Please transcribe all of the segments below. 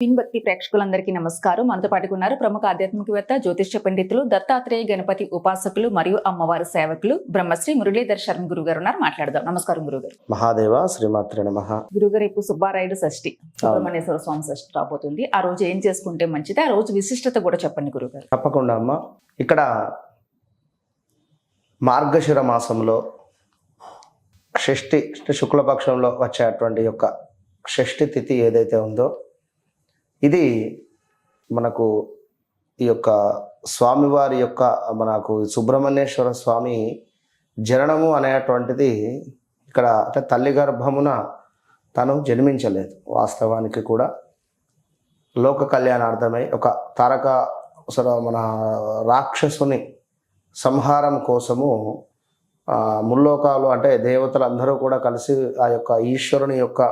పిన్భక్తి ప్రేక్షకులందరికీ నమస్కారం. మనతో పాటుగా ఉన్నారు ప్రముఖ ఆధ్యాత్మికవేత్త జ్యోతిష్య పండితులు దత్తాత్రేయ గణపతి ఉపాసకులు మరియు అమ్మవారి సేవకులు బ్రహ్మశ్రీ మురళీధర్ శర్మ గురువు గారు ఉన్నారు. మాట్లాడదాం. నమస్కారం గురుగారు. మహాదేవ శ్రీమాత్రే నమ. గురుగారు ఇప్పుడు సుబ్బారాయుడు షష్ఠి సుబ్రహ్మణ్యేశ్వర స్వామి షష్ఠి రాబోతుంది. ఆ రోజు ఏం చేసుకుంటే మంచిది? ఆ రోజు విశిష్టత కూడా చెప్పండి గురుగారు. తప్పకుండా అమ్మ. ఇక్కడ మార్గశిర మాసంలో షష్ఠి శుక్లపక్షంలో వచ్చేటువంటి యొక్క షష్ఠి తిథి ఏదైతే ఉందో ఇది మనకు ఈ యొక్క స్వామివారి యొక్క మనకు సుబ్రహ్మణ్యేశ్వర స్వామి జననము అనేటువంటిది ఇక్కడ అంటే తల్లి గర్భమున తను జన్మించలేదు. వాస్తవానికి కూడా లోక కళ్యాణార్థమై ఒక తారక మన రాక్షసుని సంహారం కోసము ముల్లోకాలు అంటే దేవతలందరూ కూడా కలిసి ఆ యొక్క ఈశ్వరుని యొక్క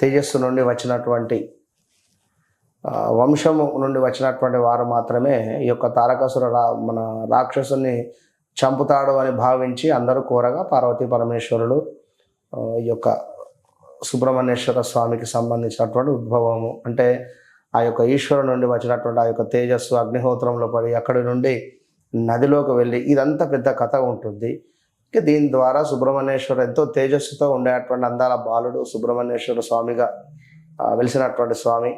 తేజస్సు నుండి వచ్చినటువంటి వంశము నుండి వచ్చినటువంటి వారు మాత్రమే ఈ యొక్క తారకాసుర రా మన రాక్షసుని చంపుతాడు అని భావించి అందరూ కోరగా పార్వతీ పరమేశ్వరుడు ఈ యొక్క సుబ్రహ్మణ్యేశ్వర స్వామికి సంబంధించినటువంటి ఉద్భవము. అంటే ఆ యొక్క ఈశ్వరుడు నుండి వచ్చినటువంటి ఆ యొక్క తేజస్సు అగ్నిహోత్రంలో పడి అక్కడి నుండి నదిలోకి వెళ్ళి ఇదంతా పెద్ద కథ ఉంటుంది. ఇక దీని ద్వారా సుబ్రహ్మణ్యేశ్వరు ఎంతో తేజస్సుతో ఉండేటువంటి అందాల బాలుడు సుబ్రహ్మణ్యేశ్వర స్వామిగా వెలిసినటువంటి స్వామి.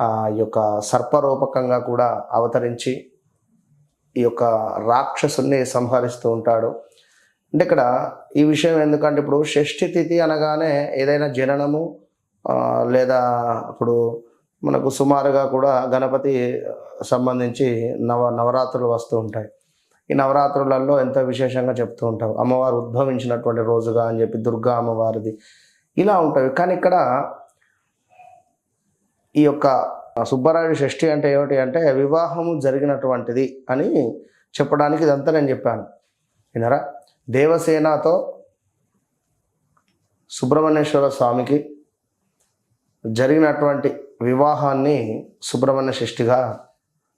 ఆ యొక్క సర్పరూపకంగా కూడా అవతరించి ఈ యొక్క రాక్షసుని సంహరిస్తూ ఉంటాడు. అంటే ఇక్కడ ఈ విషయం ఎందుకంటే ఇప్పుడు షష్ఠి తిథి అనగానే ఏదైనా జననము లేదా ఇప్పుడు మనకు సుమారుగా కూడా గణపతి సంబంధించి నవ నవరాత్రులు వస్తూ ఉంటాయి. ఈ నవరాత్రులలో ఎంతో విశేషంగా చెప్తూ ఉంటావు? అమ్మవారు ఉద్భవించినటువంటి రోజుగా అని చెప్పి దుర్గా అమ్మవారిది ఇలా ఉంటాయి కానీ ఇక్కడ ఈ యొక్క సుబ్బరాయుడు షష్ఠి అంటే ఏమిటి అంటే వివాహము జరిగినటువంటిది అని చెప్పడానికి ఇదంతా నేను చెప్పాను. వినరా దేవసేనతో సుబ్రహ్మణ్యేశ్వర స్వామికి జరిగినటువంటి వివాహాన్ని సుబ్రహ్మణ్య షష్ఠిగా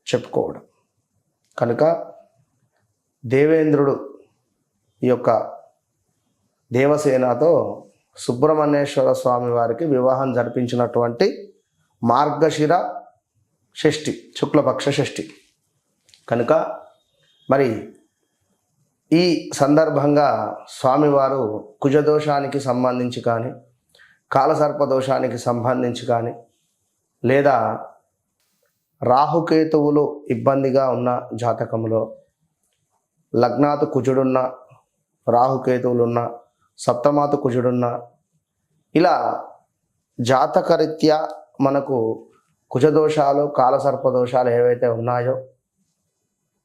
చెప్పుకోవడం. కనుక దేవేంద్రుడు ఈ యొక్క దేవసేనతో సుబ్రహ్మణ్యేశ్వర స్వామి వారికి వివాహం జరిపించినటువంటి మార్గశిర షష్ఠి శుక్లపక్ష షష్ఠి. కనుక మరి ఈ సందర్భంగా స్వామివారు కుజదోషానికి సంబంధించి కానీ కాలసర్పదోషానికి సంబంధించి కానీ లేదా రాహుకేతువులు ఇబ్బందిగా ఉన్న జాతకంలో లగ్నాతు కుజుడున్న రాహుకేతువులున్న సప్తమాతు కుజుడున్న ఇలా జాతకరీత్యా మనకు కుజదోషాలు కాలసర్పదోషాలు ఏవైతే ఉన్నాయో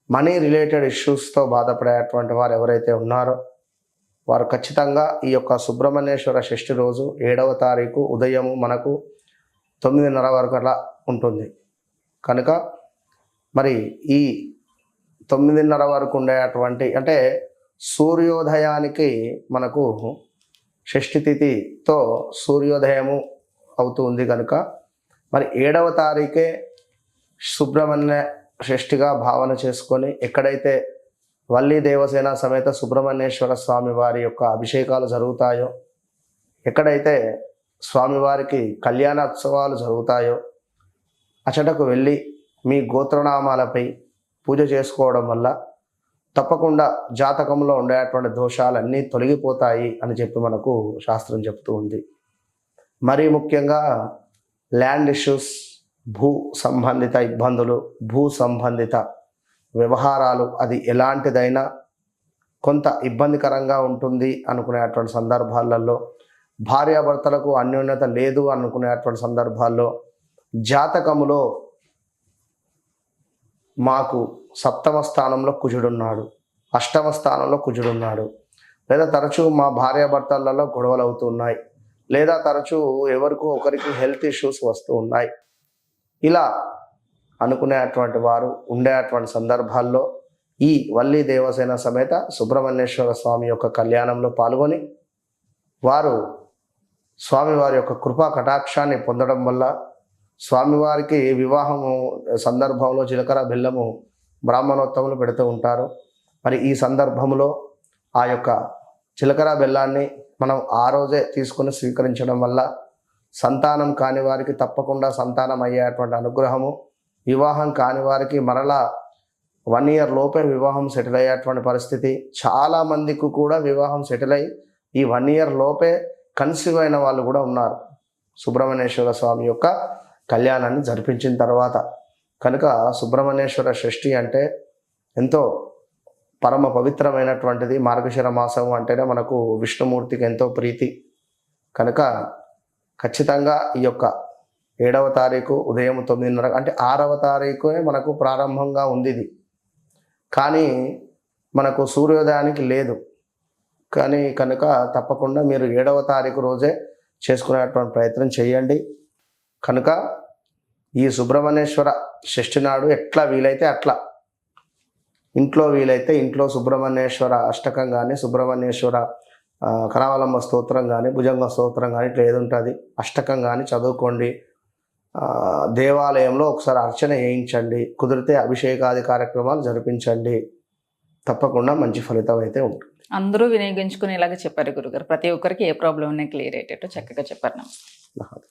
మనీ రిలేటెడ్ ఇష్యూస్తో బాధపడేటువంటి వారు ఎవరైతే ఉన్నారో వారు ఖచ్చితంగా ఈ యొక్క సుబ్రహ్మణ్యేశ్వర షష్ఠి రోజు ఏడవ తారీఖు ఉదయము మనకు తొమ్మిదిన్నర వరకు అలా ఉంటుంది. కనుక మరి ఈ తొమ్మిదిన్నర వరకు ఉండేటువంటి అంటే సూర్యోదయానికి మనకు షష్ఠి తిథితో సూర్యోదయము అవుతుంది కనుక మరి ఏడవ తారీఖే సుబ్రహ్మణ్య షష్ఠిగా భావన చేసుకొని ఎక్కడైతే వల్లి దేవసేన సమేత సుబ్రహ్మణ్యేశ్వర స్వామి వారి యొక్క అభిషేకాలు జరుగుతాయో ఎక్కడైతే స్వామివారికి కళ్యాణోత్సవాలు జరుగుతాయో అచటకు వెళ్ళి మీ గోత్రనామాలపై పూజ చేసుకోవడం వల్ల తప్పకుండా జాతకంలో ఉండేటువంటి దోషాలన్నీ తొలగిపోతాయి అని చెప్పి మనకు శాస్త్రం చెప్తూ ఉంది. మరీ ముఖ్యంగా ల్యాండ్ ఇష్యూస్ భూ సంబంధిత ఇబ్బందులు భూ సంబంధిత వ్యవహారాలు అది ఎలాంటిదైనా కొంత ఇబ్బందికరంగా ఉంటుంది అనుకునేటువంటి సందర్భాలలో భార్యాభర్తలకు అన్యోన్యత లేదు అనుకునేటువంటి సందర్భాల్లో జాతకములో మాకు సప్తమ స్థానంలో కుజుడున్నాడు అష్టమ స్థానంలో కుజుడున్నాడు లేదా తరచూ మా భార్యాభర్తలలో గొడవలు అవుతున్నాయి లేదా తరచూ ఎవరికో ఒకరికి హెల్త్ ఇష్యూస్ వస్తూ ఉన్నాయి. ఇలా అనుకునేటువంటి వారు ఉండేటువంటి సందర్భాల్లో ఈ వల్లి దేవసేన సమేత సుబ్రహ్మణ్యేశ్వర స్వామి యొక్క కళ్యాణంలో పాల్గొని వారు స్వామివారి యొక్క కృపా కటాక్షాన్ని పొందడం వల్ల స్వామివారికి వివాహము సందర్భంలో జీలకర్ర బెల్లము బ్రాహ్మణోత్తములు పెడుతూ ఉంటారు. మరి ఈ సందర్భంలో ఆ యొక్క చిలకర బెల్లాన్ని మనం ఆ రోజే తీసుకొని స్వీకరించడం వల్ల సంతానం కాని వారికి తప్పకుండా సంతానం అయ్యేటువంటి అనుగ్రహము వివాహం కాని వారికి మరలా వన్ ఇయర్ లోపే వివాహం సెటిల్ అయ్యేటువంటి పరిస్థితి. చాలా మందికి కూడా వివాహం సెటిల్ అయ్యి ఈ వన్ ఇయర్ లోపే కన్సీవ్ అయిన వాళ్ళు కూడా ఉన్నారు. సుబ్రహ్మణ్యేశ్వర స్వామి యొక్క కళ్యాణాన్ని జరిపించిన తర్వాత. కనుక సుబ్రహ్మణ్యేశ్వర షష్ఠి అంటే ఎంతో పరమ పవిత్రమైనటువంటిది మార్గశిర మాసం అంటేనే మనకు విష్ణుమూర్తికి ఎంతో ప్రీతి. కనుక ఖచ్చితంగా ఈ యొక్క ఏడవ తారీఖు ఉదయం తొమ్మిదిన్నర అంటే ఆరవ తారీఖు మనకు ప్రారంభంగా ఉంది ఇది. కానీ మనకు సూర్యోదయానికి లేదు. కానీ కనుక తప్పకుండా మీరు ఏడవ తారీఖు రోజే చేసుకునేటువంటి ప్రయత్నం చేయండి. కనుక ఈ సుబ్రహ్మణ్యేశ్వర షష్ఠి నాడు ఎట్లా వీలైతే అట్లా ఇంట్లో వీలైతే ఇంట్లో సుబ్రహ్మణ్యేశ్వర అష్టకం కానీ సుబ్రహ్మణ్యేశ్వర ఆ, కరావలంబ స్తోత్రం కానీ భుజంగ స్తోత్రం కానీ ఇట్లా ఏది ఉంటుంది? అష్టకం కానీ చదువుకోండి. దేవాలయంలో ఒకసారి అర్చన చేయించండి. కుదిరితే అభిషేకాది కార్యక్రమాలు జరిపించండి. తప్పకుండా మంచి ఫలితం అయితే ఉంటుంది. అందరూ వినియోగించుకునేలాగా చెప్పారు గురుగారు. ప్రతి ఒక్కరికి ఏ ప్రాబ్లం ఉన్నా క్లియర్ అయ్యేటట్టు చక్కగా చెప్పారు. నమస్తే.